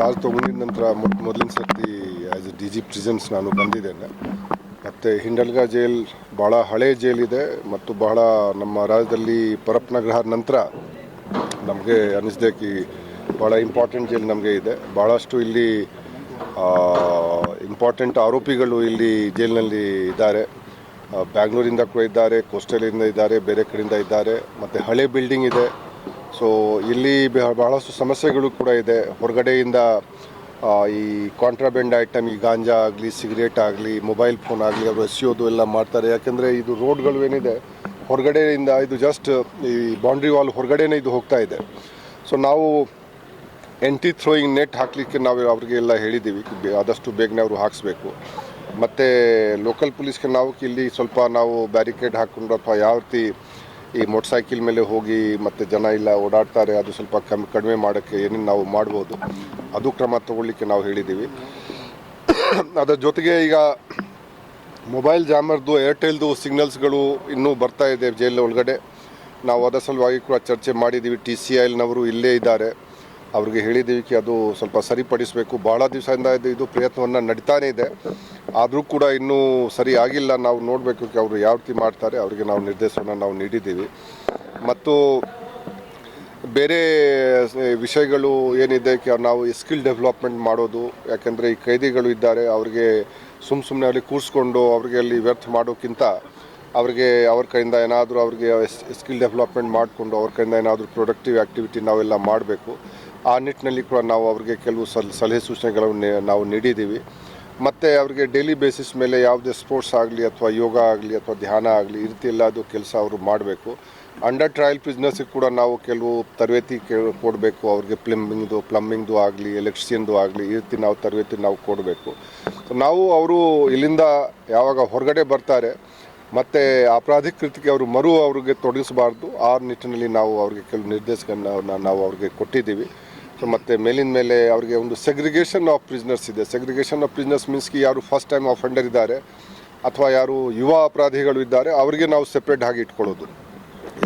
ನಾನು ಚಾರ್ಜ್ ತೊಗೊಂಡಿದ ನಂತರ ಮೊಟ್ಟ ಮೊದಲಿನ ಸರ್ತಿ as A D G prisons ನಾನು ಬಂದಿದ್ದೇನೆ. ಮತ್ತು ಹಿಂಡಲ್ಗಾ ಜೈಲ್ ಭಾಳ ಹಳೆ ಜೈಲಿದೆ ಮತ್ತು ಬಹಳ ನಮ್ಮ ರಾಜ್ಯದಲ್ಲಿ ಪರಪ್ನಗ್ರಹ ನಂತರ ನಮಗೆ ಅನ್ನಿಸ್ದೆ ಕಿ ಭಾಳ ಇಂಪಾರ್ಟೆಂಟ್ ಜೈಲ್ ನಮಗೆ ಇದೆ. ಭಾಳಷ್ಟು ಇಲ್ಲಿ ಇಂಪಾರ್ಟೆಂಟ್ ಆರೋಪಿಗಳು ಇಲ್ಲಿ ಜೈಲಿನಲ್ಲಿ ಇದ್ದಾರೆ. ಬ್ಯಾಂಗ್ಳೂರಿಂದ ಕೂಡ ಇದ್ದಾರೆ ಕೋಸ್ಟಲಿಂದ ಇದ್ದಾರೆ, ಬೇರೆ ಕಡೆಯಿಂದ ಇದ್ದಾರೆ. ಮತ್ತು ಹಳೆ ಬಿಲ್ಡಿಂಗ್ ಇದೆ. ಸೊ ಇಲ್ಲಿ ಬಹ- ಬಹಳಷ್ಟು ಸಮಸ್ಯೆಗಳು ಕೂಡ ಇದೆ. ಹೊರಗಡೆಯಿಂದ ಈ ಕಾಂಟ್ರಾಬೆಂಡ್ ಐಟಮ್ ಈ ಗಾಂಜಾ ಆಗಲಿ ಸಿಗರೇಟ್ ಆಗಲಿ ಮೊಬೈಲ್ ಫೋನ್ ಆಗಲಿ, ಅವರು ಎಸೆಯೋದು ಎಲ್ಲ ಮಾಡ್ತಾರೆ. ಯಾಕೆಂದರೆ ಇದು ರೋಡ್ಗಳು ಏನಿದೆ, ಹೊರಗಡೆಯಿಂದ ಇದು ಜಸ್ಟ್ ಈ ಬೌಂಡ್ರಿ ವಾಲ್ ಹೊರಗಡೆನೇ ಇದು ಹೋಗ್ತಾ ಇದೆ. ಸೊ ನಾವು ಎಂಟಿ ಥ್ರೋಯಿಂಗ್ ನೆಟ್ ಹಾಕಲಿಕ್ಕೆ ನಾವು ಅವರಿಗೆ ಎಲ್ಲ ಹೇಳಿದ್ದೀವಿ. ಆದಷ್ಟು ಬೇಗನೆ ಅವರು ಹಾಕಿಸ್ಬೇಕು. ಮತ್ತು ಲೋಕಲ್ ಪೊಲೀಸ್ಗೆ ನಾವು ಇಲ್ಲಿ ಸ್ವಲ್ಪ ನಾವು ಬ್ಯಾರಿಕೇಡ್ ಹಾಕ್ಕೊಂಡು ಅಥವಾ ಯಾವ ರೀತಿ ಈ ಮೋಟರ್ ಸೈಕಲ್ ಮೇಲೆ ಹೋಗಿ ಮತ್ತು ಜನ ಇಲ್ಲ, ಓಡಾಡ್ತಾರೆ, ಅದು ಸ್ವಲ್ಪ ಕಮ್ಮಿ, ಕಡಿಮೆ ಮಾಡೋಕ್ಕೆ ಏನೇನು ನಾವು ಮಾಡ್ಬೋದು, ಅದು ಕ್ರಮ ತಗೊಳ್ಳಿಕ್ಕೆ ನಾವು ಹೇಳಿದ್ದೀವಿ. ಅದರ ಜೊತೆಗೆ ಈಗ ಮೊಬೈಲ್ ಜಾಮರ್ದು ಏರ್ಟೆಲ್ದು ಸಿಗ್ನಲ್ಸ್ಗಳು ಇನ್ನೂ ಬರ್ತಾ ಇದೆ ಜೈಲ್ ಒಳಗಡೆ ನಾವು ಅದರ ಸಲುವಾಗಿ ಕೂಡ ಚರ್ಚೆ ಮಾಡಿದ್ದೀವಿ. ಟಿ ಸಿ ಐಲ್ನವರು ಇಲ್ಲೇ ಇದ್ದಾರೆ. ಅವ್ರಿಗೆ ಹೇಳಿದ್ದೀವಿ ಕಿ, ಅದು ಸ್ವಲ್ಪ ಸರಿಪಡಿಸಬೇಕು. ಭಾಳ ದಿವಸದಿಂದ ಇದು ಇದು ಪ್ರಯತ್ನವನ್ನು ನಡೀತಾನೇ ಇದೆ. ಆದರೂ ಕೂಡ ಇನ್ನೂ ಸರಿ ಆಗಿಲ್ಲ. ನಾವು ನೋಡಬೇಕು ಅವರು ಯಾವ ರೀತಿ ಮಾಡ್ತಾರೆ. ಅವರಿಗೆ ನಾವು ನಿರ್ದೇಶನ ನಾವು ನೀಡಿದ್ದೀವಿ. ಮತ್ತು ಬೇರೆ ವಿಷಯಗಳು ಏನಿದೆ ನಾವು ಸ್ಕಿಲ್ ಡೆವಲಪ್ಮೆಂಟ್ ಮಾಡೋದು, ಯಾಕೆಂದರೆ ಈ ಕೈದಿಗಳು ಇದ್ದಾರೆ, ಅವರಿಗೆ ಸುಮ್ಮ ಸುಮ್ಮನೆ ಅಲ್ಲಿ ಕೂರಿಸ್ಕೊಂಡು ಅವರಿಗೆ ಅಲ್ಲಿ ವ್ಯರ್ಥ ಮಾಡೋಕ್ಕಿಂತ ಅವ್ರಿಗೆ ಅವ್ರ ಕೈಯಿಂದ ಏನಾದರೂ ಅವ್ರಿಗೆ ಸ್ಕಿಲ್ ಡೆವಲಪ್ಮೆಂಟ್ ಮಾಡಿಕೊಂಡು ಅವ್ರ ಕೈಯಿಂದ ಏನಾದರೂ ಪ್ರೊಡಕ್ಟಿವ್ ಆ್ಯಕ್ಟಿವಿಟಿ ನಾವೆಲ್ಲ ಮಾಡಬೇಕು. ಆ ನಿಟ್ಟಿನಲ್ಲಿ ಕೂಡ ನಾವು ಅವರಿಗೆ ಕೆಲವು ಸಲ್, ಸಲಹೆ ಸೂಚನೆಗಳನ್ನು ನಾವು ನೀಡಿದ್ದೀವಿ. ಮತ್ತು ಅವರಿಗೆ ಡೈಲಿ ಬೇಸಿಸ್ ಮೇಲೆ ಯಾವುದೇ ಸ್ಪೋರ್ಟ್ಸ್ ಆಗಲಿ ಅಥವಾ ಯೋಗ ಆಗಲಿ ಅಥವಾ ಧ್ಯಾನ ಆಗಲಿ ಈ ರೀತಿ ಎಲ್ಲದೂ ಕೆಲಸ ಅವರು ಮಾಡಬೇಕು. ಅಂಡರ್ ಟ್ರಯಲ್ ಬಿಸ್ನೆಸ್ಸಿಗೆ ಕೂಡ ನಾವು ಕೆಲವು ತರಬೇತಿ ಕೊಡಬೇಕು. ಅವ್ರಿಗೆ ಪ್ಲಂಬಿಂಗ್ದು ಪ್ಲಂಬಿಂಗ್ದು ಆಗಲಿ ಎಲೆಕ್ಟ್ರಿಷಿಯನ್ದು ಆಗಲಿ ಈ ರೀತಿ ನಾವು ತರಬೇತಿ ನಾವು ಕೊಡಬೇಕು. ನಾವು ಅವರು ಇಲ್ಲಿಂದ ಯಾವಾಗ ಹೊರಗಡೆ ಬರ್ತಾರೆ, ಮತ್ತು ಅಪರಾಧಿಕೃತಿಗೆ ಅವರು ಮರು ಅವ್ರಿಗೆ ತೊಡಗಿಸಬಾರ್ದು. ಆ ನಿಟ್ಟಿನಲ್ಲಿ ನಾವು ಅವ್ರಿಗೆ ಕೆಲವು ನಿರ್ದೇಶಕನ ನಾವು ಅವ್ರಿಗೆ ಕೊಟ್ಟಿದ್ದೀವಿ. ಸೊ ಮತ್ತು ಮೇಲಿನ ಮೇಲೆ ಅವರಿಗೆ ಒಂದು ಸೆಗ್ರಿಗೇಷನ್ ಆಫ್ ಪ್ರಿಸ್ನರ್ಸ್ ಇದೆ. ಸೆಗ್ರಿಗೇಷನ್ ಆಫ್ ಪ್ರಿಸ್ನರ್ಸ್ ಮೀನ್ಸ್ಗೆ ಯಾರು ಫಸ್ಟ್ ಟೈಮ್ ಅಫೆಂಡರ್ ಇದ್ದಾರೆ ಅಥವಾ ಯಾರು ಯುವ ಅಪರಾಧಿಗಳು ಇದ್ದಾರೆ, ಅವರಿಗೆ ನಾವು ಸೆಪ್ರೇಟ್ ಆಗಿ ಇಟ್ಕೊಳ್ಳೋದು.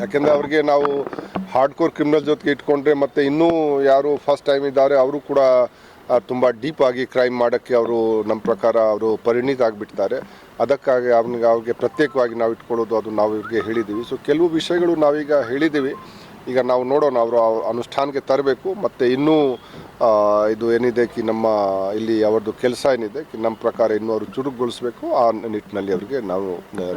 ಯಾಕೆಂದರೆ ಅವ್ರಿಗೆ ನಾವು ಹಾರ್ಡ್ ಕೋರ್ ಕ್ರಿಮಿನಲ್ ಜೊತೆಗೆ ಇಟ್ಕೊಂಡ್ರೆ ಮತ್ತು ಇನ್ನೂ ಯಾರು ಫಸ್ಟ್ ಟೈಮ್ ಇದ್ದಾರೆ, ಅವರು ಕೂಡ ತುಂಬ ಡೀಪ್ ಆಗಿ ಕ್ರೈಮ್ ಮಾಡೋಕ್ಕೆ ಅವರು ನಮ್ಮ ಪ್ರಕಾರ ಅವರು ಪರಿಣಿತ ಆಗಿಬಿಡ್ತಾರೆ ಅದಕ್ಕಾಗಿ ಅವನಿಗೆ, ಅವ್ರಿಗೆ ಪ್ರತ್ಯೇಕವಾಗಿ ನಾವು ಇಟ್ಕೊಳ್ಳೋದು ಅದು ನಾವು ಇವ್ರಿಗೆ ಹೇಳಿದ್ದೀವಿ. ಸೊ ಕೆಲವು ವಿಷಯಗಳು ನಾವೀಗ ಹೇಳಿದ್ದೀವಿ. ಈಗ ನಾವು ನೋಡೋಣ ಅವರು ಅನುಷ್ಠಾನಕ್ಕೆ ತರಬೇಕು ಮತ್ತು ಇನ್ನೂ ಇದು ಏನಿದೆ ಕಿ ನಮ್ಮ ಇಲ್ಲಿ ಅವ್ರದ್ದು ಕೆಲಸ ಏನಿದೆ ಕಿ ನಮ್ಮ ಪ್ರಕಾರ ಇನ್ನೂ ಅವರು ಚುರುಕುಗೊಳಿಸಬೇಕು ಆ ನಿಟ್ಟಿನಲ್ಲಿ ಅವರಿಗೆ ನಾವು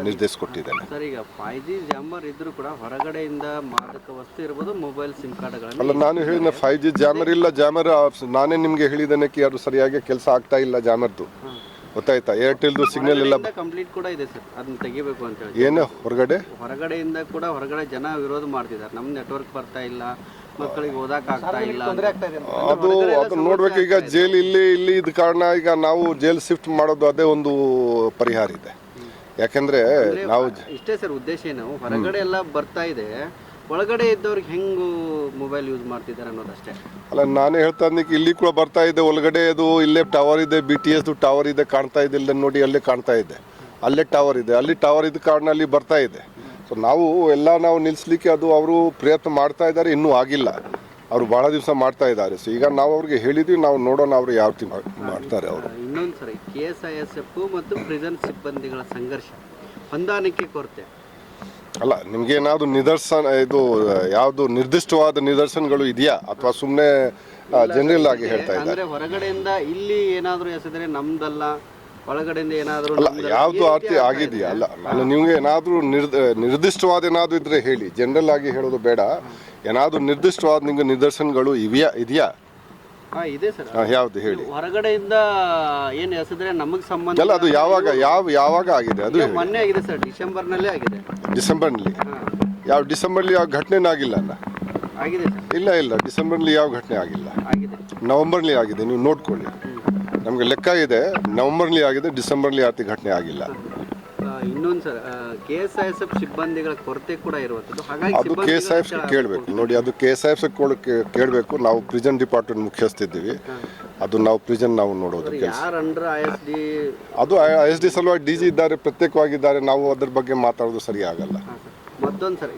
ನಿರ್ದೇಶ ಕೊಟ್ಟಿದ್ದೇನೆ ಸರ್ ಈಗ ಫೈವ್ ಜಿ ಜಾಮರ್ ಇದ್ರೂ ಕೂಡ ಹೊರಗಡೆಯಿಂದ ಮಾದಕ ವಸ್ತು ಇರ್ಬೋದು ಮೊಬೈಲ್ ಸಿಮ್ ಕಾರ್ಡ್ಗಳನ್ನು ಅಲ್ಲ ನಾನು ಹೇಳಿದ ಫೈವ್ ಜಿ ಜಾಮರ್ ಇಲ್ಲ ಜಾಮರ್ ನಾನೇ ನಿಮಗೆ ಹೇಳಿದ್ದೇನೆ ಕಿ ಅದು ಸರಿಯಾಗಿ ಕೆಲಸ ಆಗ್ತಾ ಇಲ್ಲ ಜಾಮರ್ದು ಗೊತ್ತಾಯ್ತಾ? ಏರ್ಟೆಲ್ದು ಸಿಗ್ನಲ್ ಎಲ್ಲ ಕಂಪ್ಲೀಟ್ ಕೂಡ ಇದೆ ಸರ್. ಅದನ್ನ ತೆಗಿಬೇಕು ಅಂತ ಹೇಳಿ. ಏನು? ಹೊರಗಡೆ? ಹೊರಗಡೆಯಿಂದ ಕೂಡ ಹೊರಗಡೆ ಜನ ವಿರೋಧ ಮಾಡ್ತಿದ್ದಾರೆ. ನಮ್ಮ ನೆಟ್ವರ್ಕ್ ಬರ್ತಾ ಇಲ್ಲ ಮಕ್ಕಳಿಗೆ ಓದಕ್ ಆಗ್ತಾ ಇಲ್ಲ ಅದು ಅದು ನೋಡ್ಬೇಕು. ಈಗ ಜೈಲ್ ಇಲ್ಲಿ ಇಲ್ಲಿ ಇದ್ದ ಕಾರಣ ಈಗ ನಾವು ಜೈಲ್ ಶಿಫ್ಟ್ ಮಾಡೋದು ಅದೇ ಒಂದು ಪರಿಹಾರ ಇದೆ. ಯಾಕಂದ್ರೆ ನಾವು ಇಷ್ಟೇ ಸರ್ ಉದ್ದೇಶ ಏನು? ಹೊರಗಡೆ ಎಲ್ಲ ಬರ್ತಾ ಇದೆ. ಒಳಗಡೆ ಇದ್ದವ್ರಿಗೆ ಹೆಂಗು ಮೊಬೈಲ್ ಯೂಸ್ ಮಾಡ್ತಿದ್ದಾರೆ ಅನ್ನೋದಷ್ಟೇ. ಅಲ್ಲ ನಾನೇ ಹೇಳ್ತಾ ಇದ್ದೀನಿ ಇಲ್ಲಿ ಕೂಡ ಬರ್ತಾ ಇದೆ ಒಳಗಡೆ ಅದು ಇಲ್ಲೇ ಟವರ್ ಇದೆ ಬಿ ಟಿ ಎಸ್ದು ಟವರ್ ಇದೆ ಕಾಣ್ತಾ ಇದೆ ಇಲ್ಲ ನೋಡಿ ಅಲ್ಲೇ ಕಾಣ್ತಾ ಇದೆ. ಅಲ್ಲೇ ಟವರ್ ಇದೆ ಅಲ್ಲಿ ಟವರ್ ಇದ್ದ ಕಾರಣ ಅಲ್ಲಿ ಬರ್ತಾ ಇದೆ. ಸೊ ನಾವು ಎಲ್ಲ ನಾವು ನಿಲ್ಲಿಸ್ಲಿಕ್ಕೆ ಅದು ಅವರು ಪ್ರಯತ್ನ ಮಾಡ್ತಾ ಇದ್ದಾರೆ ಇನ್ನೂ ಆಗಿಲ್ಲ. ಅವರು ಬಹಳ ದಿವಸ ಮಾಡ್ತಾ ಇದ್ದಾರೆ. ಸೊ ಈಗ ನಾವು ಅವ್ರಿಗೆ ಹೇಳಿದ್ವಿ ನಾವು ನೋಡೋಣ ಅವರು ಯಾವ ರೀತಿ ಮಾಡ್- ಮಾಡ್ತಾರೆ ಅವರು. ಇನ್ನೊಂದು ಸರಿ K S I S F ಮತ್ತು ಪ್ರಿಸನ್ ಸಿಬ್ಬಂದಿಗಳ ಸಂಘರ್ಷ ಹೊಂದಾಣಿಕೆ ಕೊರತೆ. ಅಲ್ಲ ನಿಮ್ಗೆ ಏನಾದ್ರು ನಿದರ್ಶನ ಇದು ಯಾವುದು ನಿರ್ದಿಷ್ಟವಾದ ನಿದರ್ಶನಗಳು ಇದೆಯಾ? ಅಥವಾ ಸುಮ್ಮನೆ ಜನರಲ್ ಆಗಿ ಹೇಳ್ತಾ ಇದ್ದಾರೆ? ಅಂದ್ರೆ ಹೊರಗಡೆಯಿಂದ ಇಲ್ಲಿ ಏನಾದ್ರು ಎಸೆದ್ರೆ ನಮ್ದಲ್ಲ ಒಳಗಡೆಯಿಂದ ಏನಾದರೂ ಅಲ್ಲ. ಯಾವುದು ಈ ಆ ರೀತಿ ರೀತಿ ಆಗಿದೆಯಾ? ಅಲ್ಲ ನಾನು ನಿಮ್ಗೆ ಏನಾದರೂ ನಿರ್ದ ನಿರ್ದಿಷ್ಟವಾದ ಏನಾದರೂ ಇದ್ರೆ ಹೇಳಿ. ಜನರಲ್ ಆಗಿ ಹೇಳೋದು ಬೇಡ. ಏನಾದರೂ ನಿರ್ದಿಷ್ಟವಾದ ನಿಮ್ಗೆ ನಿದರ್ಶನಗಳು ಇವೆಯಾ ಇದೆಯಾ? ಇದೆ ಸರ್. ಯಾವ್ದು ಹೇಳಿ. ಹೊರಗಡೆಯಿಂದ ಏನು ಎಸೆದ್ರೆ ನಮಗೆ ಸಂಬಂಧ ಅಲ್ಲ ಅದು ಯಾವಾಗ ಯಾವ ಯಾವಾಗ ಆಗಿದೆ ಅದು ಮೊನ್ನೆ ಆಗಿದೆ ಸರ್ ಡಿಸೆಂಬರ್ ನಲ್ಲೇ ಆಗಿದೆ. ಡಿಸೆಂಬರ್ನಲ್ಲಿ? ಯಾವ ಡಿಸೆಂಬರ್ಲಿ ಯಾವ ಘಟನೆ ಆಗಿಲ್ಲ ಅಲ್ಲ? ಆಗಿದೆ ಇಲ್ಲ ಇಲ್ಲ ಡಿಸೆಂಬರ್ಲಿ ಯಾವ ಘಟನೆ ಆಗಿಲ್ಲ. ನವೆಂಬರ್ಲಿ ಆಗಿದೆ ನೀವು ನೋಡ್ಕೊಳ್ಳಿ. ನಮಗೆ ಲೆಕ್ಕ ಇದೆ ನವೆಂಬರ್ಲಿ ಆಗಿದೆ ಡಿಸೆಂಬರ್ಲಿ ಯಾವ ರೀತಿ ಘಟನೆ ಆಗಿಲ್ಲ. ಇನ್ನೊಂದು sir K S I S F ಸಿಬ್ಬಂದಿಗಳ ಕೊರತೆ ಕೂಡ ಹಾಗಾಗಿ ಅದು ಕೆ ಎಸ್ ಐ ಎಫ್ ಕೇಳಬೇಕು ನೋಡಿ ಅದು ಕೆ ಎಸ್ ಐ ಎಫ್ ಕೇಳಬೇಕು. ನಾವು ಪ್ರಿಸನ್ ಡಿಪಾರ್ಟ್ಮೆಂಟ್ ಮುಖ್ಯಸ್ಥಿದ್ದೀವಿ. ಅದು ನಾವು ಪ್ರಿಸನ್ ನಾವು ನೋಡೋದು ಅದು ಐ ಎಸ್ ಡಿ ಸಲುವಾಗಿ ಡಿ ಜಿ ಇದ್ದಾರೆ ಪ್ರತ್ಯೇಕವಾಗಿದ್ದಾರೆ. ನಾವು ಅದ್ರ ಬಗ್ಗೆ ಮಾತಾಡೋದು ಸರಿ. ಆಗಲ್ಲ ಮತ್ತೊಂದು ಸರ್